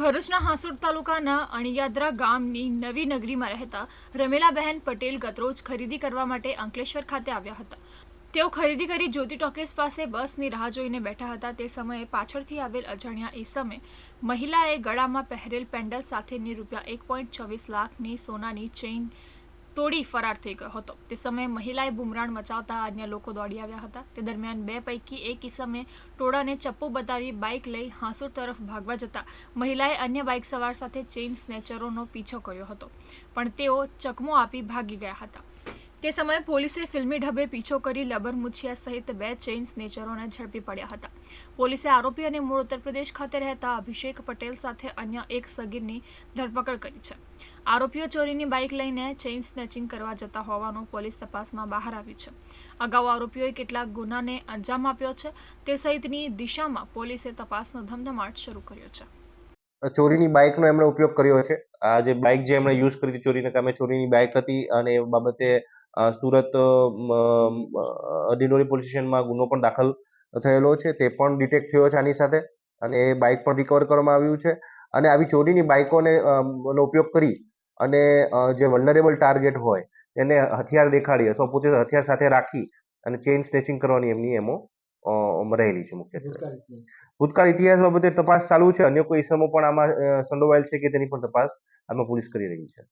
ભરૂચના હાંસોડ તાલુકાના અણિયાદરા ગામની નવી નગરીમાં રહેતા રમેલાબહેન પટેલ ગતરોજ ખરીદી કરવા માટે અંકલેશ્વર ખાતે આવ્યા હતા. તેઓ ખરીદી કરી જ્યોતિ ટોકીસ પાસે બસની રાહ જોઈને બેઠા હતા. તે સમયે પાછળથી આવેલ અજાણ્યા ઈસમે મહિલાએ ગળામાં પહેરેલ પેન્ડલ સાથેની રૂપિયા એક પોઈન્ટ ચોવીસ લાખની સોનાની ચેઇન તોડી ફરાર થઈ ગયો હતો. તે સમયે મહિલાએ બુમરાણ મચાવતા અન્ય લોકો દોડી આવ્યા હતા. તે દરમિયાન બે પૈકી એક ઇસમે ટોળાને ચપ્પુ બતાવી બાઇક લઈ હાંસુર તરફ ભાગવા જતા મહિલાએ અન્ય બાઇક સવાર સાથે ચેઇન સ્નેચરોનો પીછો કર્યો હતો. પણ તેઓ ચકમો આપી ભાગી ગયા હતા. તે સમયે પોલીસે ફિલ્મી ઢબે પીછો કરી લબર મુછિયા સહિત બે ચેઇન સ્નેચરોને ઝડપી પડ્યા હતા. પોલીસે આરોપી અને મૂળ ઉત્તર પ્રદેશ ખાતે રહેતા અભિષેક પટેલ સાથે અન્ય એક સગીરની ધરપકડ કરી છે. આરોપીઓ ચોરીની બાઇક લઈને ચેઇન સ્નેચિંગ કરવા જતા હોવાનું પોલીસ તપાસમાં બહાર આવ્યું છે. અગાઉ આરોપીઓએ કેટલાક ગુનાને અંજામ આપ્યો છે, તે સહિતની દિશામાં પોલીસે તપાસનો ધમધમાટ શરૂ કર્યો છે. ચોરીની બાઇકનો એમણે ઉપયોગ કર્યો છે. આ જે બાઇક જે એમણે યુઝ કરી હતી ચોરીના કામે ચોરીની બાઇક હતી અને એ બાબતે સુરત અડિલોરી પોલીસ સ્ટેશનમાં ગુનો પણ દાખલ થયેલો છે તે પણ ડિટેક્ટ થયો છે આની સાથે અને એ બાઇક પણ રિકવર કરવામાં આવ્યું છે અને આવી ચોરીની બાઇકોને નો ઉપયોગ કરી અને જે વલ્નરેબલ ટાર્ગેટ હોય એને હથિયાર દેખાડી અથવા પોતે હથિયાર સાથે રાખી અને ચેઇન સ્નેચિંગ કરવાની એમની એમો રહેલી છે મુખ્યત્વે. ભૂતકાળ ઇતિહાસ. બાબતે તપાસ ચાલુ છે. અન્ય કોઈ ઇસમો પણ આમાં સંડોવાયેલ છે કે તેની પણ તપાસ આમાં પોલીસ કરી રહી છે.